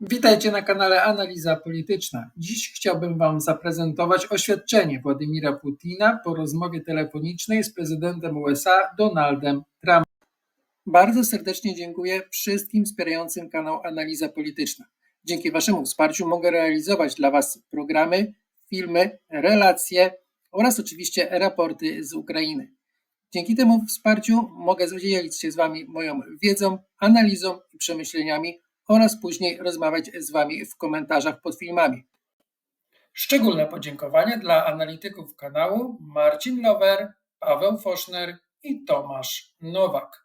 Witajcie na kanale Analiza Polityczna. Dziś chciałbym Wam zaprezentować oświadczenie Władimira Putina po rozmowie telefonicznej z prezydentem USA Donaldem Trumpem. Bardzo serdecznie dziękuję wszystkim wspierającym kanał Analiza Polityczna. Dzięki Waszemu wsparciu mogę realizować dla Was programy, filmy, relacje oraz oczywiście raporty z Ukrainy. Dzięki temu wsparciu mogę dzielić się z Wami moją wiedzą, analizą i przemyśleniami oraz później rozmawiać z Wami w komentarzach pod filmami. Szczególne podziękowania dla analityków kanału Marcin Lower, Paweł Foszner i Tomasz Nowak.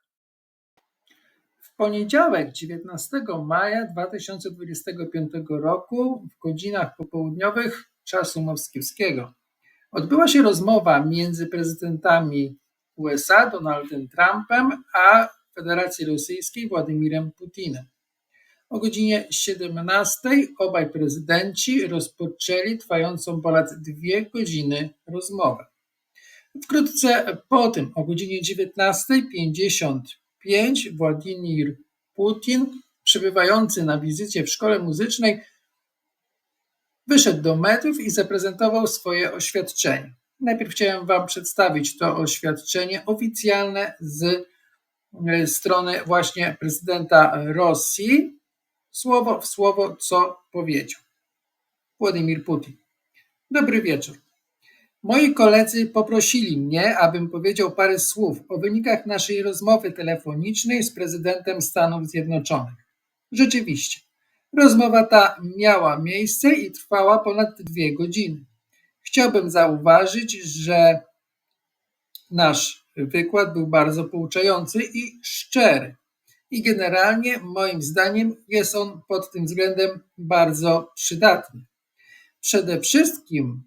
W poniedziałek 19 maja 2025 roku w godzinach popołudniowych czasu moskiewskiego odbyła się rozmowa między prezydentami USA Donaldem Trumpem a Federacji Rosyjskiej Władimirem Putinem. O godzinie 17 obaj prezydenci rozpoczęli trwającą ponad dwie godziny rozmowę. Wkrótce po tym, o godzinie 19.55, Władimir Putin, przebywający na wizycie w szkole muzycznej, wyszedł do mediów i zaprezentował swoje oświadczenie. Najpierw chciałem Wam przedstawić to oświadczenie oficjalne z e, strony właśnie prezydenta Rosji, słowo w słowo, co powiedział. Władimir Putin. Dobry wieczór. Moi koledzy poprosili mnie, abym powiedział parę słów o wynikach naszej rozmowy telefonicznej z prezydentem Stanów Zjednoczonych. Rzeczywiście, rozmowa ta miała miejsce i trwała ponad dwie godziny. Chciałbym zauważyć, że nasz wykład był bardzo pouczający i szczery. I generalnie, moim zdaniem, jest on pod tym względem bardzo przydatny. Przede wszystkim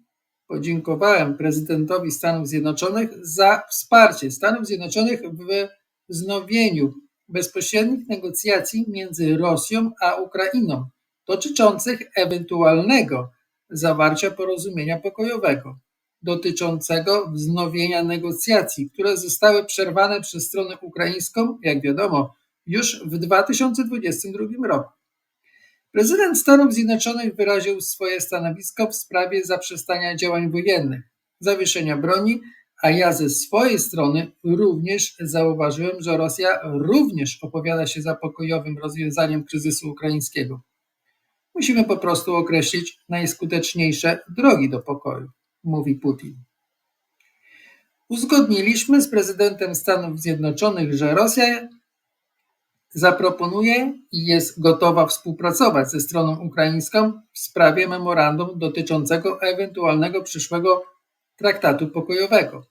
podziękowałem prezydentowi Stanów Zjednoczonych za wsparcie Stanów Zjednoczonych w wznowieniu bezpośrednich negocjacji między Rosją a Ukrainą dotyczących ewentualnego zawarcia porozumienia pokojowego dotyczącego wznowienia negocjacji, które zostały przerwane przez stronę ukraińską, jak wiadomo, już w 2022 roku. Prezydent Stanów Zjednoczonych wyraził swoje stanowisko w sprawie zaprzestania działań wojennych, zawieszenia broni, a ja ze swojej strony również zauważyłem, że Rosja również opowiada się za pokojowym rozwiązaniem kryzysu ukraińskiego. Musimy po prostu określić najskuteczniejsze drogi do pokoju, mówi Putin. Uzgodniliśmy z prezydentem Stanów Zjednoczonych, że Rosja zaproponuje i jest gotowa współpracować ze stroną ukraińską w sprawie memorandum dotyczącego ewentualnego przyszłego traktatu pokojowego,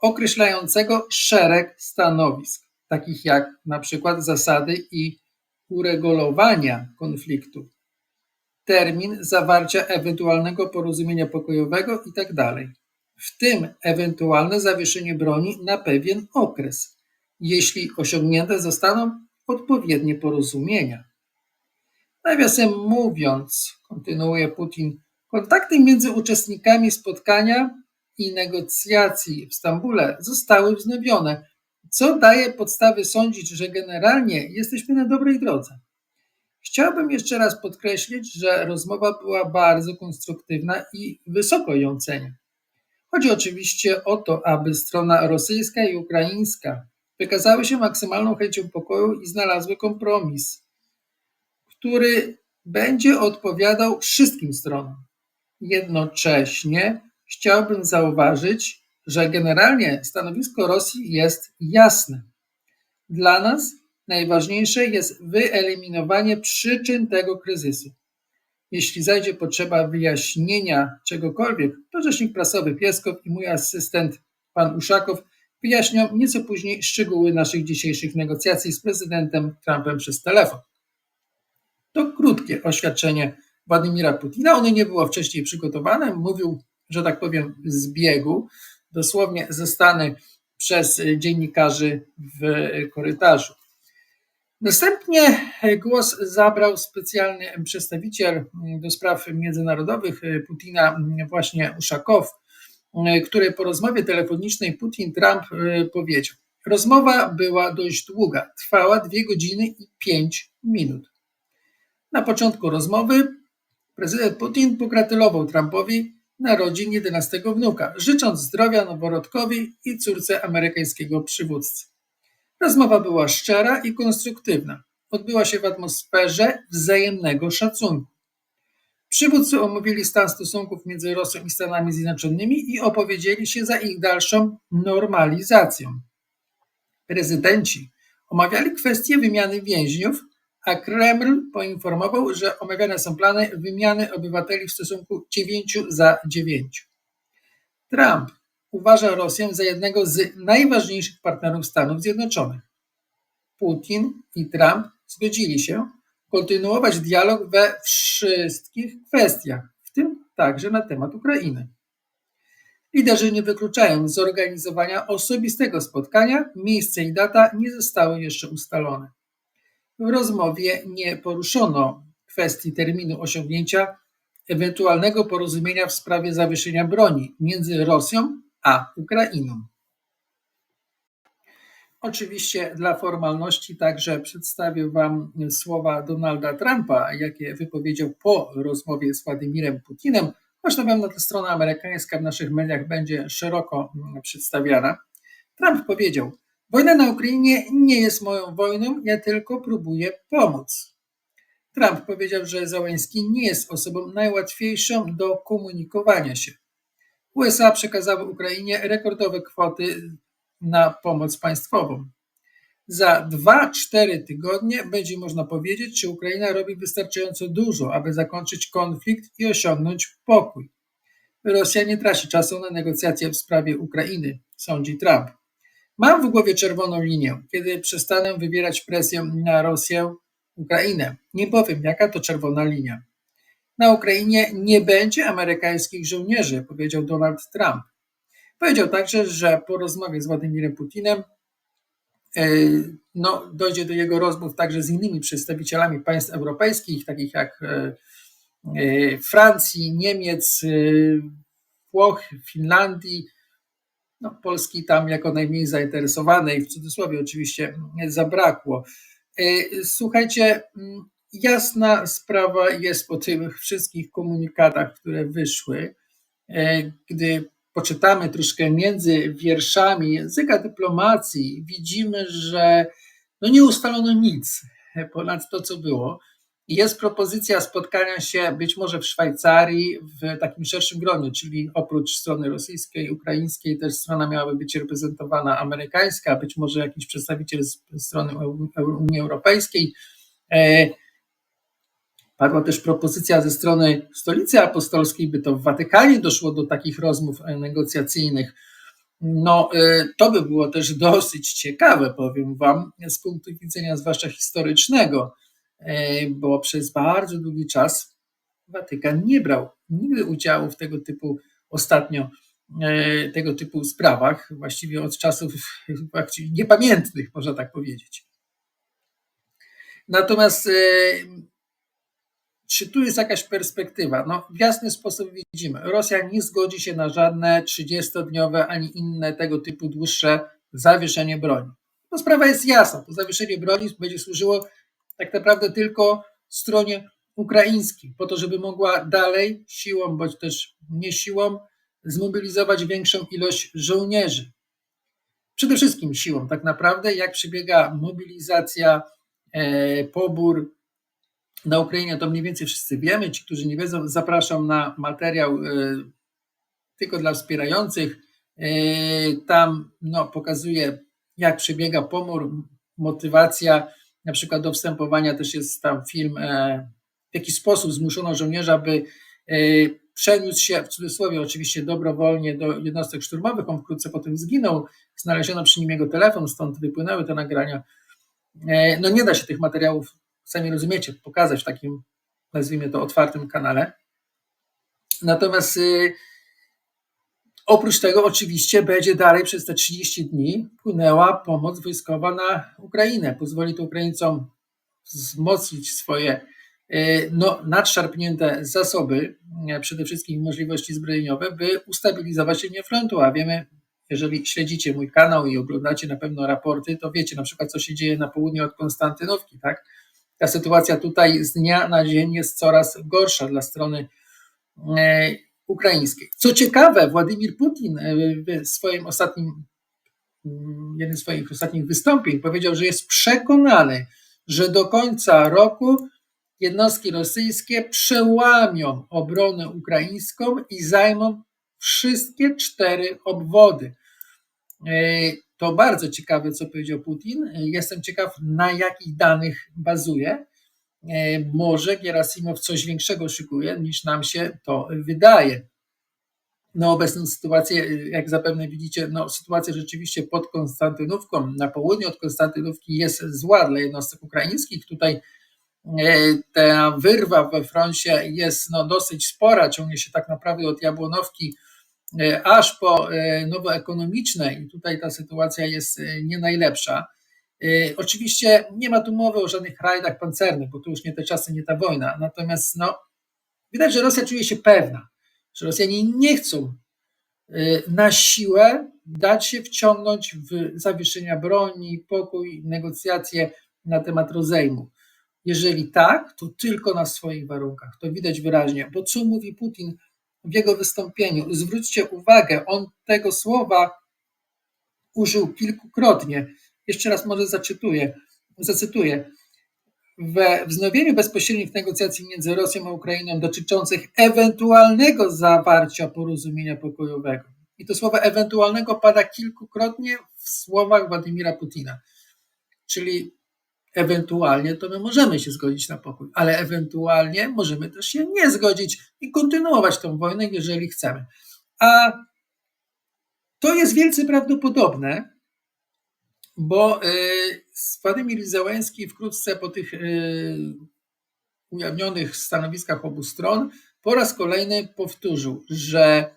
określającego szereg stanowisk, takich jak na przykład zasady i uregulowania konfliktu, termin zawarcia ewentualnego porozumienia pokojowego itd., w tym ewentualne zawieszenie broni na pewien okres, jeśli osiągnięte zostaną odpowiednie porozumienia. Nawiasem mówiąc, kontynuuje Putin, kontakty między uczestnikami spotkania i negocjacji w Stambule zostały wznowione, co daje podstawy sądzić, że generalnie jesteśmy na dobrej drodze. Chciałbym jeszcze raz podkreślić, że rozmowa była bardzo konstruktywna i wysoko ją cenię. Chodzi oczywiście o to, aby strona rosyjska i ukraińska wykazały się maksymalną chęcią pokoju i znalazły kompromis, który będzie odpowiadał wszystkim stronom. Jednocześnie chciałbym zauważyć, że generalnie stanowisko Rosji jest jasne. Dla nas najważniejsze jest wyeliminowanie przyczyn tego kryzysu. Jeśli zajdzie potrzeba wyjaśnienia czegokolwiek, to rzecznik prasowy Pieskow i mój asystent pan Uszakow wyjaśnią nieco później szczegóły naszych dzisiejszych negocjacji z prezydentem Trumpem przez telefon. To krótkie oświadczenie Władimira Putina. Ono nie było wcześniej przygotowane. Mówił, że tak powiem, z biegu, dosłownie zostany przez dziennikarzy w korytarzu. Następnie głos zabrał specjalny przedstawiciel do spraw międzynarodowych Putina, właśnie Uszakow, E, który po rozmowie telefonicznej Putin-Trump e, powiedział. Rozmowa była dość długa, trwała dwie godziny i pięć minut. Na początku rozmowy prezydent Putin pogratulował Trumpowi narodzin 11 wnuka, życząc zdrowia noworodkowi i córce amerykańskiego przywódcy. Rozmowa była szczera i konstruktywna. Odbyła się w atmosferze wzajemnego szacunku. Przywódcy omówili stan stosunków między Rosją i Stanami Zjednoczonymi i opowiedzieli się za ich dalszą normalizacją. Prezydenci omawiali kwestię wymiany więźniów, a Kreml poinformował, że omawiane są plany wymiany obywateli w stosunku 9 za 9. Trump uważa Rosję za jednego z najważniejszych partnerów Stanów Zjednoczonych. Putin i Trump zgodzili się kontynuować dialog we wszystkich kwestiach, w tym także na temat Ukrainy. Liderzy nie wykluczają zorganizowania osobistego spotkania, miejsce i data nie zostały jeszcze ustalone. W rozmowie nie poruszono kwestii terminu osiągnięcia ewentualnego porozumienia w sprawie zawieszenia broni między Rosją a Ukrainą. Oczywiście dla formalności także przedstawię Wam słowa Donalda Trumpa, jakie wypowiedział po rozmowie z Władimirem Putinem, choć na pewno ta strona amerykańska w naszych mediach będzie szeroko przedstawiana. Trump powiedział: Wojna na Ukrainie nie jest moją wojną, ja tylko próbuję pomóc. Trump powiedział, że Załęski nie jest osobą najłatwiejszą do komunikowania się. USA przekazały Ukrainie rekordowe kwoty na pomoc państwową. Za 2-4 tygodnie będzie można powiedzieć, czy Ukraina robi wystarczająco dużo, aby zakończyć konflikt i osiągnąć pokój. Rosja nie traci czasu na negocjacje w sprawie Ukrainy, sądzi Trump. Mam w głowie czerwoną linię. Kiedy przestanę wywierać presję na Rosję, Ukrainę, nie powiem, jaka to czerwona linia. Na Ukrainie nie będzie amerykańskich żołnierzy, powiedział Donald Trump. Powiedział także, że po rozmowie z Władimirem Putinem e, no, dojdzie do jego rozmów także z innymi przedstawicielami państw europejskich, takich jak e, e, Francji, Niemiec, Włoch, Finlandii, no, Polski tam jako najmniej zainteresowanej, w cudzysłowie oczywiście, zabrakło. Słuchajcie, jasna sprawa jest po tych wszystkich komunikatach, które wyszły, gdy poczytamy troszkę między wierszami języka dyplomacji, widzimy, że no nie ustalono nic ponad to, co było. Jest propozycja spotkania się być może w Szwajcarii w takim szerszym gronie, czyli oprócz strony rosyjskiej, ukraińskiej, też strona miałaby być reprezentowana amerykańska, być może jakiś przedstawiciel z strony Unii Europejskiej. Padła też propozycja ze strony Stolicy Apostolskiej, by to w Watykanie doszło do takich rozmów negocjacyjnych. No, e, to by było też dosyć ciekawe, powiem Wam, z punktu widzenia zwłaszcza historycznego, e, bo przez bardzo długi czas Watykan nie brał nigdy udziału w tego typu ostatnio tego typu sprawach, właściwie od czasów niepamiętnych, można tak powiedzieć. Natomiast czy tu jest jakaś perspektywa? No, w jasny sposób widzimy, Rosja nie zgodzi się na żadne 30-dniowe ani inne tego typu dłuższe zawieszenie broni. No, sprawa jest jasna, to zawieszenie broni będzie służyło tak naprawdę tylko stronie ukraińskiej, po to, żeby mogła dalej siłą, bądź też nie siłą, zmobilizować większą ilość żołnierzy. Przede wszystkim siłą, tak naprawdę, jak przebiega mobilizacja, e, pobór, na Ukrainie to mniej więcej wszyscy wiemy. Ci, którzy nie wiedzą, zapraszam na materiał e, tylko dla wspierających. E, tam no, pokazuję, jak przebiega pomór, motywacja, na przykład do wstępowania też jest tam film, e, w jaki sposób zmuszono żołnierza, by przeniósł się, w cudzysłowie oczywiście dobrowolnie do jednostek szturmowych, on wkrótce potem zginął, znaleziono przy nim jego telefon, stąd wypłynęły te nagrania. No nie da się tych materiałów sami rozumiecie, pokazać w takim, nazwijmy to, otwartym kanale. Natomiast y, oprócz tego oczywiście będzie dalej przez te 30 dni płynęła pomoc wojskowa na Ukrainę. Pozwoli to Ukraińcom wzmocnić swoje y, no, nadszarpnięte zasoby, y, przede wszystkim możliwości zbrojeniowe, by ustabilizować linię frontu, a wiemy, jeżeli śledzicie mój kanał i oglądacie na pewno raporty, to wiecie na przykład, co się dzieje na południe od Konstantynówki, tak? Ta sytuacja tutaj z dnia na dzień jest coraz gorsza dla strony e, ukraińskiej. Co ciekawe, Władimir Putin e, w swoim ostatnim, mm, jednym z swoich ostatnich wystąpień powiedział, że jest przekonany, że do końca roku jednostki rosyjskie przełamią obronę ukraińską i zajmą wszystkie cztery obwody. E, to bardzo ciekawe, co powiedział Putin. E, jestem ciekaw, na jakich danych bazuje. E, może Gerasimow coś większego szykuje, niż nam się to wydaje. No, obecną sytuację, jak zapewne widzicie, no, sytuacja rzeczywiście pod Konstantynówką, na południu od Konstantynówki jest zła dla jednostek ukraińskich. Tutaj ta wyrwa we froncie jest no, dosyć spora, ciągnie się tak naprawdę od Jabłonowki E, aż po e, nowoekonomiczne i tutaj ta sytuacja jest e, nie najlepsza. Oczywiście nie ma tu mowy o żadnych rajdach pancernych, bo to już nie te czasy, nie ta wojna. Natomiast no, widać, że Rosja czuje się pewna, że Rosjanie nie chcą na siłę dać się wciągnąć w zawieszenia broni, pokój, negocjacje na temat rozejmu. Jeżeli tak, to tylko na swoich warunkach. To widać wyraźnie, bo co mówi Putin w jego wystąpieniu. Zwróćcie uwagę, on tego słowa użył kilkukrotnie. Jeszcze raz może zacytuję. zacytuję. We wznowieniu bezpośrednich negocjacji między Rosją a Ukrainą dotyczących ewentualnego zawarcia porozumienia pokojowego. I to słowo ewentualnego pada kilkukrotnie w słowach Władimira Putina. Czyli Ewentualnie to my możemy się zgodzić na pokój, ale ewentualnie możemy też się nie zgodzić i kontynuować tę wojnę, jeżeli chcemy. A to jest wielce prawdopodobne, bo y, Władimir Zełenski wkrótce po tych y, ujawnionych stanowiskach obu stron po raz kolejny powtórzył, że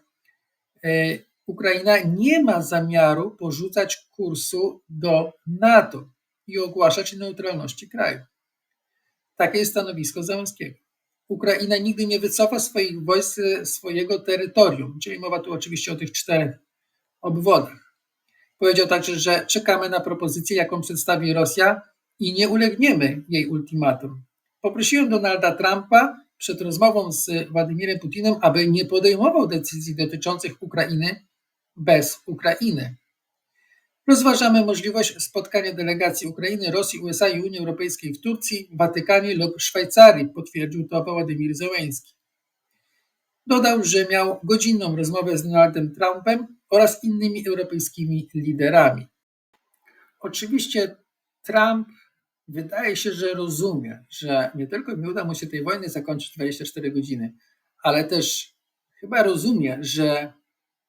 y, Ukraina nie ma zamiaru porzucać kursu do NATO i ogłaszać neutralności kraju. Takie jest stanowisko Załęskiego. Ukraina nigdy nie wycofa swoich wojsk z swojego terytorium, czyli mowa tu oczywiście o tych czterech obwodach. Powiedział także, że czekamy na propozycję, jaką przedstawi Rosja i nie ulegniemy jej ultimatum. Poprosiłem Donalda Trumpa przed rozmową z Władimirem Putinem, aby nie podejmował decyzji dotyczących Ukrainy bez Ukrainy. Rozważamy możliwość spotkania delegacji Ukrainy, Rosji, USA i Unii Europejskiej w Turcji, Watykanie lub Szwajcarii, potwierdził to Władimir Zełenski. Dodał, że miał godzinną rozmowę z Donaldem Trumpem oraz innymi europejskimi liderami. Oczywiście Trump wydaje się, że rozumie, że nie tylko nie uda mu się tej wojny zakończyć 24 godziny, ale też chyba rozumie, że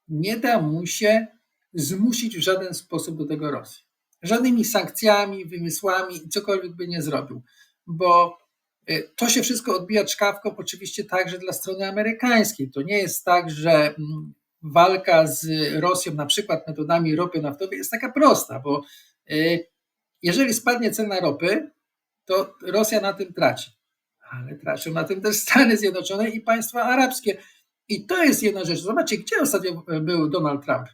nie da mu się zmusić w żaden sposób do tego Rosji. Żadnymi sankcjami, wymysłami, cokolwiek by nie zrobił, bo y, to się wszystko odbija czkawką oczywiście także dla strony amerykańskiej. To nie jest tak, że mm, walka z Rosją na przykład metodami ropy naftowej jest taka prosta, bo y, jeżeli spadnie cena ropy, to Rosja na tym traci. Ale tracą na tym też Stany Zjednoczone i państwa arabskie. I to jest jedna rzecz. Zobaczcie, gdzie ostatnio był Donald Trump?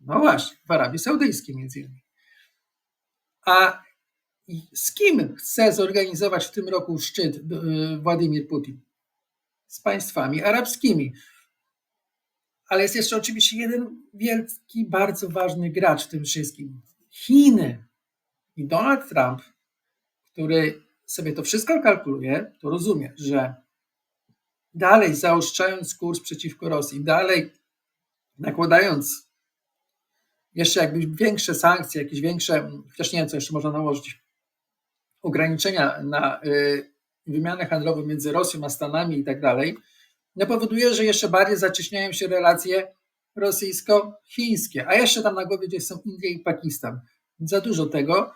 No właśnie, w Arabii Saudyjskiej między innymi. A z kim chce zorganizować w tym roku szczyt y, Władimir Putin? Z państwami arabskimi. Ale jest jeszcze oczywiście jeden wielki, bardzo ważny gracz w tym wszystkim. Chiny i Donald Trump, który sobie to wszystko kalkuluje, to rozumie, że dalej zaostrzając kurs przeciwko Rosji, dalej nakładając jeszcze jakby większe sankcje, jakieś większe, chociaż nie wiem, co jeszcze można nałożyć, ograniczenia na y, wymianę handlową między Rosją a Stanami i tak dalej, no powoduje, że jeszcze bardziej zacieśniają się relacje rosyjsko-chińskie, a jeszcze tam na głowie gdzieś są Indie i Pakistan. Za dużo tego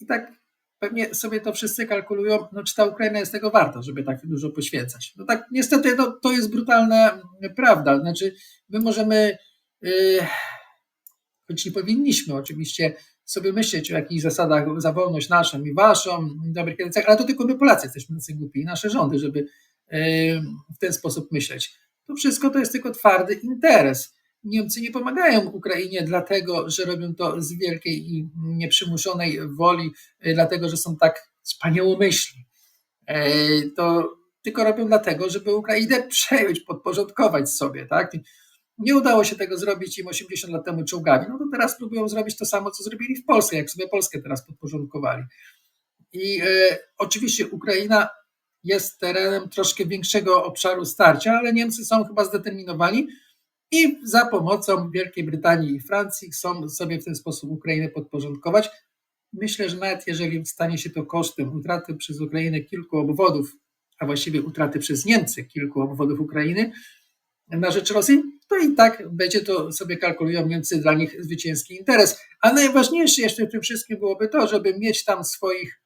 i tak pewnie sobie to wszyscy kalkulują, no czy ta Ukraina jest tego warta, żeby tak dużo poświęcać. No tak niestety no, to jest brutalna prawda, znaczy my możemy... Yy, choć nie powinniśmy oczywiście sobie myśleć o jakichś zasadach za wolność naszą i waszą, dobrych ale to tylko my Polacy jesteśmy tacy głupi i nasze rządy, żeby w ten sposób myśleć. To wszystko to jest tylko twardy interes. Niemcy nie pomagają Ukrainie dlatego, że robią to z wielkiej i nieprzymuszonej woli, dlatego, że są tak wspaniałomyślni, e, to tylko robią dlatego, żeby Ukrainę przejąć, podporządkować sobie, tak? Nie udało się tego zrobić im 80 lat temu czołgami, no to teraz próbują zrobić to samo, co zrobili w Polsce, jak sobie Polskę teraz podporządkowali. I e, oczywiście Ukraina jest terenem troszkę większego obszaru starcia, ale Niemcy są chyba zdeterminowani i za pomocą Wielkiej Brytanii i Francji chcą sobie w ten sposób Ukrainę podporządkować. Myślę, że nawet jeżeli stanie się to kosztem utraty przez Ukrainę kilku obwodów, a właściwie utraty przez Niemcy kilku obwodów Ukrainy na rzecz Rosji, to i tak będzie to sobie kalkulują Niemcy dla nich zwycięski interes. A najważniejsze jeszcze w tym wszystkim byłoby to, żeby mieć tam swoich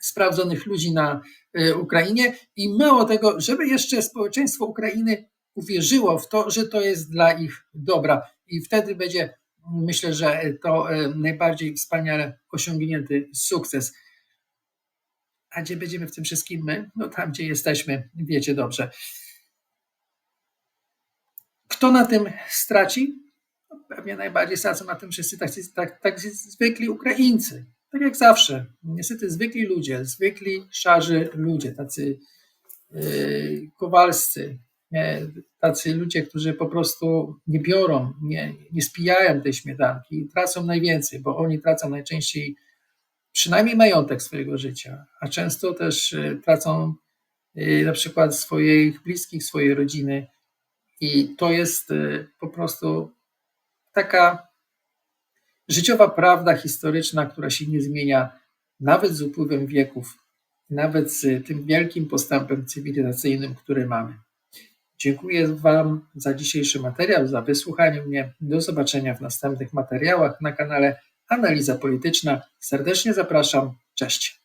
sprawdzonych ludzi na e, Ukrainie i mało tego, żeby jeszcze społeczeństwo Ukrainy uwierzyło w to, że to jest dla ich dobra i wtedy będzie, myślę, że to e, najbardziej wspaniale osiągnięty sukces. A gdzie będziemy w tym wszystkim my? No tam, gdzie jesteśmy, wiecie dobrze. Kto na tym straci? No, pewnie najbardziej stracą na tym wszyscy tak, tak, tak zwykli Ukraińcy. Tak jak zawsze. Niestety zwykli ludzie, zwykli szarzy ludzie, tacy yy, kowalscy, nie, tacy ludzie, którzy po prostu nie biorą, nie, nie spijają tej śmietanki, tracą najwięcej, bo oni tracą najczęściej przynajmniej majątek swojego życia, a często też y, tracą y, na przykład swoich bliskich, swojej rodziny. I to jest y, po prostu taka życiowa prawda historyczna, która się nie zmienia nawet z upływem wieków, nawet z tym wielkim postępem cywilizacyjnym, który mamy. Dziękuję Wam za dzisiejszy materiał, za wysłuchanie mnie. Do zobaczenia w następnych materiałach na kanale Analiza Polityczna. Serdecznie zapraszam. Cześć.